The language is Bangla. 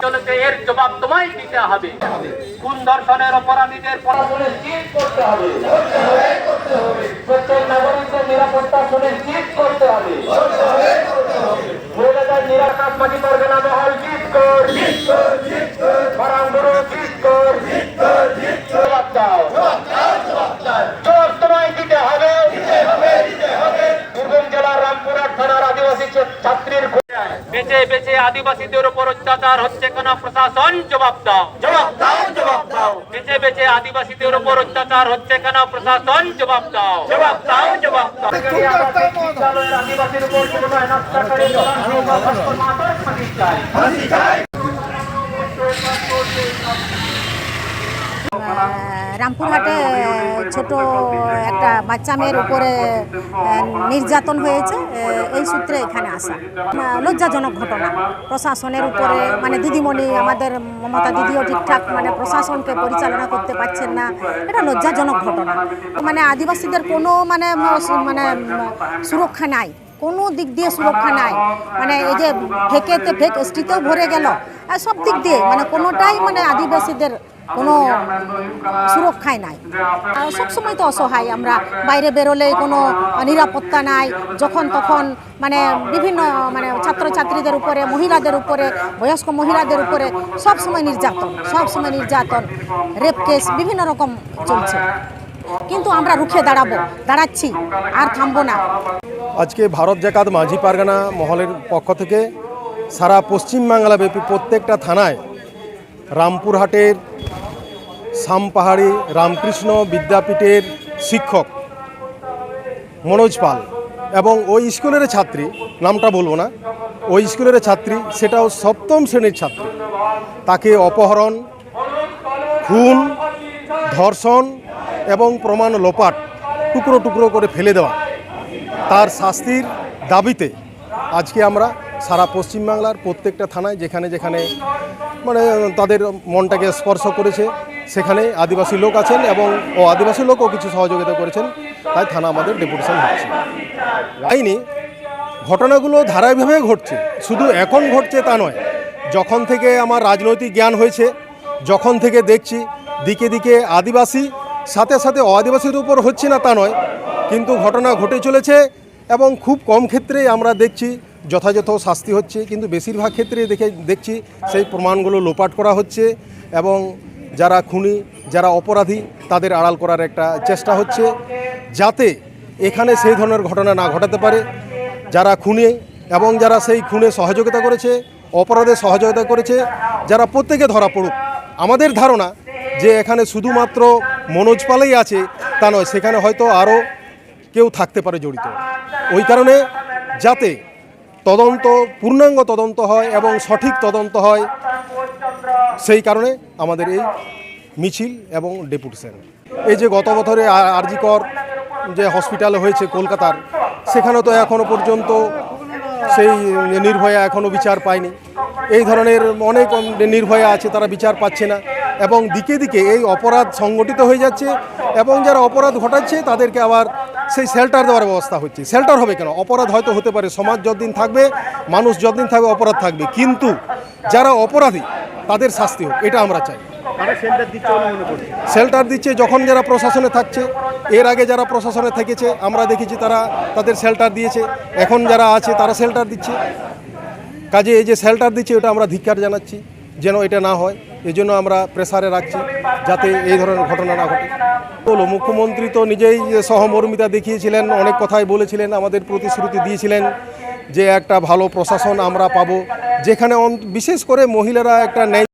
চলেছে এর জবাব তোমায় দিতে হবে। কোন দর্শনের অপরাধীদের পড়াশোনা করতে হবে। প্রত্যেক নাগরিকদের নিরাপত্তা সুনিশ্চিত করতে হবে। মহিলাদের নিরাকাশ মাটি করবে না মহল জিত কর জবাব দাও জবাব তোমায় দিতে হবে বীরভূম জেলার রামপুরহাট থানার আদিবাসী ছা- ছাত্রীর বেঁচে আদিবাসীদের উপর অত্যাচার হচ্ছে কেন? প্রশাসন জবাব দাও। জবাব দাও জবাব দাও। বেঁচে বেঁচে আদিবাসীদের উপর অত্যাচার হচ্ছে কেন? প্রশাসন জবাব দাও। জবাব দাও জবাব দাও। আদিবাসীর উপর কোনো চাই। রামপুরহাটে ছোট একটা বাচ্চা মেয়ের উপরে নির্যাতন হয়েছে এই সূত্রে এখানে আসা। লজ্জাজনক ঘটনা। প্রশাসনের উপরে মানে দিদিমণি আমাদের মমতা দিদিও ঠিকঠাক মানে প্রশাসনকে পরিচালনা করতে পারছেন না। এটা লজ্জাজনক ঘটনা। মানে আদিবাসীদের কোনো মানে মানে সুরক্ষা নাই। কোনো দিক দিয়ে সুরক্ষা নাই। মানে এই যে ফেকেতে ফেক এসটিতেও ভরে গেল। আর সব দিক দিয়ে মানে কোনোটাই মানে আদিবাসীদের কোনো সুরক্ষায় নাই। সবসময় তো অসহায়, আমরা বাইরে বেরোলে কোনো নিরাপত্তা নাই, যখন তখন মানে বিভিন্ন মানে ছাত্রছাত্রীদের উপরে, মহিলাদের উপরে, বয়স্ক মহিলাদের উপরে সব সময় নির্যাতন সব সময় নির্যাতন, রেপ কেস, বিভিন্ন রকম চলছে। কিন্তু আমরা রুখে দাঁড়াবো, দাঁড়াচ্ছি, আর থামবো না। আজকে ভারত জাকাত মাঝি পারগানা মহলের পক্ষ থেকে সারা পশ্চিমবাংলাব্যাপী প্রত্যেকটা থানায় রামপুরহাটের সামপাহাড়ি রামকৃষ্ণ বিদ্যাপীঠের শিক্ষক মনোজ পাল। এবং ওই স্কুলের ছাত্রী, নামটা বলব না, ওই স্কুলের ছাত্রী, সেটাও সপ্তম শ্রেণির ছাত্রী। তাকে অপহরণ, খুন, ধর্ষণ এবং প্রমাণ লোপাট টুকরো টুকরো করে ফেলে দেওয়া। তার শাস্তির দাবিতে আজকে আমরা সারা পশ্চিমবাংলার প্রত্যেকটা থানায় যেখানে যেখানে মানে তাদের মনটাকে স্পর্শ করেছে, সেখানে আদিবাসী লোক আছেন এবং ও আদিবাসী লোকও কিছু সহযোগিতা করেছেন, তাই থানা আমাদের ডেপুটেশন হচ্ছে। আইনি ঘটনাগুলো ধারাবাহিকভাবে ঘটছে, শুধু এখন ঘটছে তা নয়, যখন থেকে আমার রাজনৈতিক জ্ঞান হয়েছে, যখন থেকে দেখছি দিকে দিকে আদিবাসী, সাথে সাথে অআদিবাসীর উপর হচ্ছে না তা নয়, কিন্তু ঘটনা ঘটে চলেছে এবং খুব কম ক্ষেত্রেই আমরা দেখছি যথাযথ শাস্তি হচ্ছে, কিন্তু বেশিরভাগ ক্ষেত্রে দেখে, দেখছি সেই প্রমাণগুলো লোপাট করা হচ্ছে এবং যারা খুনি, যারা অপরাধী, তাদের আড়াল করার একটা চেষ্টা হচ্ছে যাতে এখানে সেই ধরনের ঘটনা না ঘটাতে পারে। যারা খুনে এবং যারা সেই খুনে সহযোগিতা করেছে, অপরাধে সহযোগিতা করেছে, যারা প্রত্যেকে ধরা পড়ুক, আমাদের ধারণা যে এখানে শুধুমাত্র মনোজ পালেই আছে তা নয়, সেখানে হয়তো আরও কেউ থাকতে পারে জড়িত। ওই কারণে যাতে তদন্ত, পূর্ণাঙ্গ তদন্ত হয় এবং সঠিক তদন্ত হয়। সেই কারণে আমাদের এই মিছিল এবং ডেপুটেশন এই যে গত বছরে আরজিকর যে হসপিটাল হয়েছে কলকাতার সেখানে তো এখনও পর্যন্ত সেই নির্ভয়া এখনও বিচার পায়নি। এই ধরনের অনেক নির্ভয়া আছে, তারা বিচার পাচ্ছে না এবং দিকে দিকে এই অপরাধ সংগঠিত হয়ে যাচ্ছে এবং যারা অপরাধ ঘটাচ্ছে তাদেরকে আবার সেই শেল্টার দেওয়ার ব্যবস্থা হচ্ছে। শেল্টার হবে কেন? অপরাধ হয়তো হতে পারে সমাজ যতদিন থাকবে মানুষ যতদিন থাকবে অপরাধ থাকবে। কিন্তু যারা অপরাধী তাদের শাস্তি হোক এটা আমরা চাই। শেল্টার দিচ্ছে যখন যারা প্রশাসনে থাকছে এর আগে যারা প্রশাসনে থেকেছে আমরা দেখেছি তারা তাদের শেল্টার দিয়েছে। এখন যারা আছে তারা শেল্টার দিচ্ছে। কাজে এই যে শেল্টার দিচ্ছে ওটা আমরা ধিক্কার জানাচ্ছি যেন এটা না হয়। এই জন্য আমরা প্রেসারে রাখছি যাতে এই ধরনের ঘটনা না ঘটে। বলো, মুখ্যমন্ত্রী তো নিজেই সহমর্মিতা দেখিয়েছিলেন, অনেক কথাই বলেছিলেন, আমাদের প্রতিশ্রুতি দিয়েছিলেন যে একটা ভালো প্রশাসন আমরা পাবো। যেখানে বিশেষ করে মহিলারা একটা ন্যায়